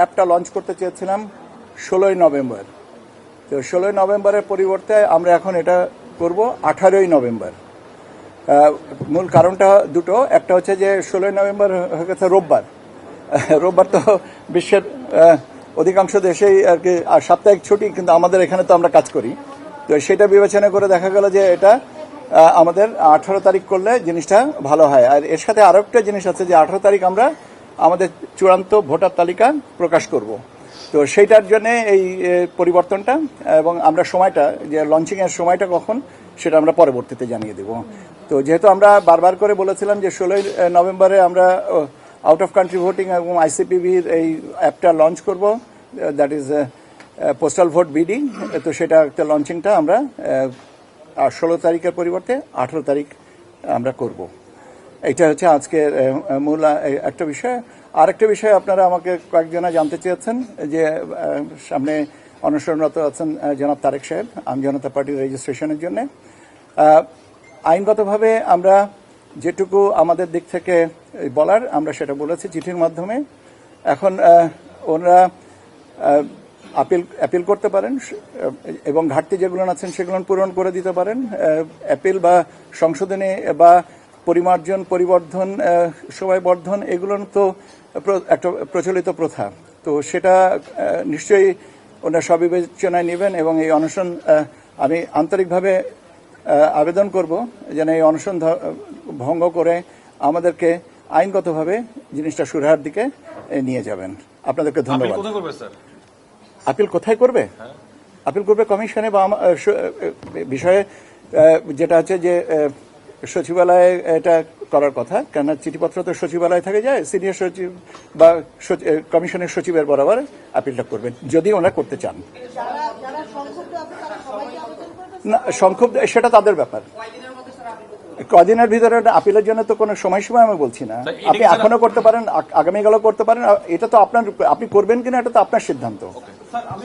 অ্যাপটা লঞ্চ করতে চেয়েছিলাম ষোলোই নভেম্বর। তো ষোলোই নভেম্বরের পরিবর্তে আমরা এখন এটা করব আঠারোই নভেম্বর। মূল কারণটা দুটো। একটা হচ্ছে যে ষোলোই নভেম্বর হয়ে গেছে রোববার। রোববার তো বিশ্বের অধিকাংশ দেশেই আর কি সাপ্তাহিক ছুটি, কিন্তু আমাদের এখানে তো আমরা কাজ করি। তো সেটা বিবেচনা করে দেখা গেল যে এটা আমাদের আঠারো তারিখ করলে জিনিসটা ভালো হয়। আর এর সাথে আরও একটা জিনিস আছে যে আঠারো তারিখ আমরা আমাদের চূড়ান্ত ভোটার তালিকা প্রকাশ করব। তো সেইটার জন্য এই পরিবর্তনটা এবং আমরা সময়টা, যে লঞ্চিং এর সময়টা কখন, সেটা আমরা পরবর্তীতে জানিয়ে দেব। তো যেহেতু আমরা বারবার করে বলেছিলাম যে ষোলোই নভেম্বরে আমরা আউট অফ কান্ট্রি ভোটিং এবং আইসিপিবির এই অ্যাপটা লঞ্চ করব that is postal vote BD তো সেটা একটা লঞ্চিংটা আমরা ষোলো তারিখের পরিবর্তে আঠেরো তারিখ আমরা করব। এটা হচ্ছে আজকের মূল একটা বিষয়। আরেকটা বিষয় আপনারা আমাকে কয়েকজনা জানতে চেয়েছেন, যে সামনে অনুসরণরত আছেন জনাব তারেক সাহেব। আম জনতা পার্টির রেজিস্ট্রেশনের জন্য। আইনগতভাবে আমরা যেটুকু আমাদের দিক থেকে বলার, আমরা সেটা বলেছি চিঠির মাধ্যমে। এখন ওনারা আপিল অ্যাপিল করতে পারেন এবং ঘাটতি যেগুলো আছেন সেগুলো পূরণ করে দিতে পারেন। অ্যাপিল বা সংশোধনে বা পরিমার্জন পরিবর্ধন সময় বর্ধন এগুলো তো একটা প্রচলিত প্রথা। তো সেটা নিশ্চয়ই ওনারা সবিবেচনায় নেবেন এবং এই অনশন আমি আন্তরিকভাবে আবেদন করব যেন এই অনশন ভঙ্গ করে আমাদেরকে আইনগতভাবে জিনিসটা সুরাহার দিকে নিয়ে যাবেন। আপনাদেরকে ধন্যবাদ। আপিল কোথায় করবে? আপিল করবে কমিশনে বা বিষয়ে যেটা আছে যে সচিবালয়ে এটা করার কথা কেননা চিঠিপত্র তো সচিবালয়ে থাকে যায় সিনিয়র সচিব বা কমিশনের সচিবের বরাবর আপিলটা করবেন যদি ওনারা করতে চান। যারা যারা সংক্ষুব্ধ আছে তারা সবাইকে আবেদন করবে? না সংক্ষুব্ধ সেটা তাদের ব্যাপার। কদিনের ভিতরে একটা আপিলের জন্য তো কোনো সময়সীমা আমি বলছি না। এটা আপনি এখনও করতে পারেন আগামীকালও করতে পারেন আর এটা তো আপনার আপনি করবেন কিনা এটা তো আপনার সিদ্ধান্ত।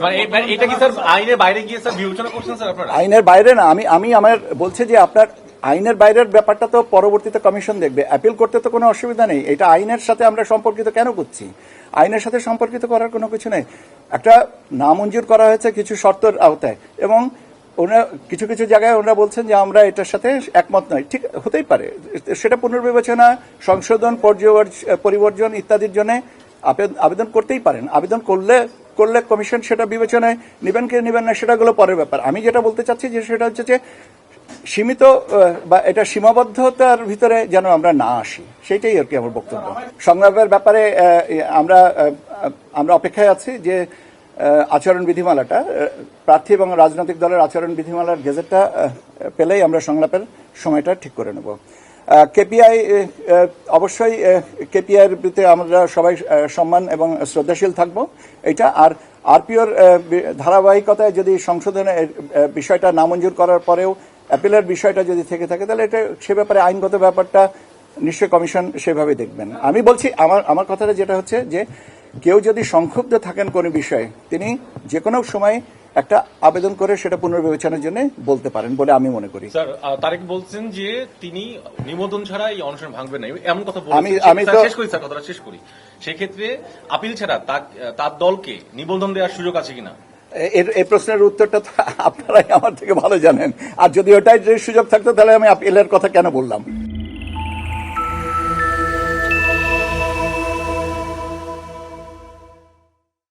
মানে মানে এটা কি স্যার আইনের বাইরে গিয়ে স্যার বিবেচনা করছেন স্যার আপনারা? আইনের বাইরে না আমি আমি আমার বলছে যে আপনার আইনের বাইরের ব্যাপারটা তো পরবর্তীতে কমিশন দেখবে। অ্যাপিল করতে তো কোনো অসুবিধা নেই। এটা আইনের সাথে আমরা সম্পর্কিত কেন করছি? আইনের সাথে সম্পর্কিত করার কোনো কিছু নেই। একটা নামঞ্জুর করা হয়েছে কিছু শর্তের আওতায় এবং ওনারা কিছু কিছু জায়গায় ওনারা বলছেন যে আমরা এটার সাথে একমত নয়। ঠিক হতেই পারে। সেটা পুনর্বিবেচনা, সংশোধন পরিবর্জন ইত্যাদির জন্য আবে- আবেদন করতেই পারেন। আবেদন করলে করলে কমিশন সেটা বিবেচনায় নেবেন কি নেবেন না সেটাগুলো পরের ব্যাপার। আমি যেটা বলতে চাচ্ছি যে সেটা হচ্ছে যে সীমিত বা এটা সীমাবদ্ধতার ভিতরে যেন আমরা না আসি সেটাই আর কি আমার বক্তব্য। সংলাপের ব্যাপারে আমরা আমরা অপেক্ষায় আছি যে আচরণ বিধিমালাটা প্রার্থী এবং রাজনৈতিক দলের আচরণ বিধিমালার গেজেটটা পেলেই আমরা সংলাপের সময়টা ঠিক করে নেব। কেপিআই অবশ্যই কেপিআই এর প্রতি আমরা সবাই সম্মান এবং শ্রদ্ধাশীল থাকব। এটা আর আরপিওর ধারাবাহিকতায় যদি সংশোধনের বিষয়টা নামঞ্জুর করার পরেও অ্যাপিলের বিষয়টা যদি থেকে থাকে তাহলে এটা সে ব্যাপারে আইনগত ব্যাপারটা নিশ্চয়ই কমিশন সেভাবে দেখবেন। আমি বলছি আমার আমার কথাটা যেটা হচ্ছে যে কেউ যদি সংক্ষুব্ধ থাকেন কোনো বিষয়ে তিনি যে কোনো সময় একটা আবেদন করে সেটা পুনর্বিবেচনার জন্য বলতে পারেন বলে আমি মনে করি। স্যার তারেক বলছেন যে তিনি নিবন্ধন ছাড়া এই অনুষ্ঠান ভাঙবেন না। এমন কথা আমি- আমি তো- শেষ করি স্যার কথাটা শেষ করি। সেক্ষেত্রে আপিল ছাড়া তার দলকে নিবন্ধন দেওয়ার সুযোগ আছে কিনা? এর এই প্রশ্নের উত্তরটা তো আপনারাই আমার থেকে ভালো জানেন। আর যদি ওটাই সুযোগ থাকতো, তাহলে আমি আপিলের কথা কেন বললাম?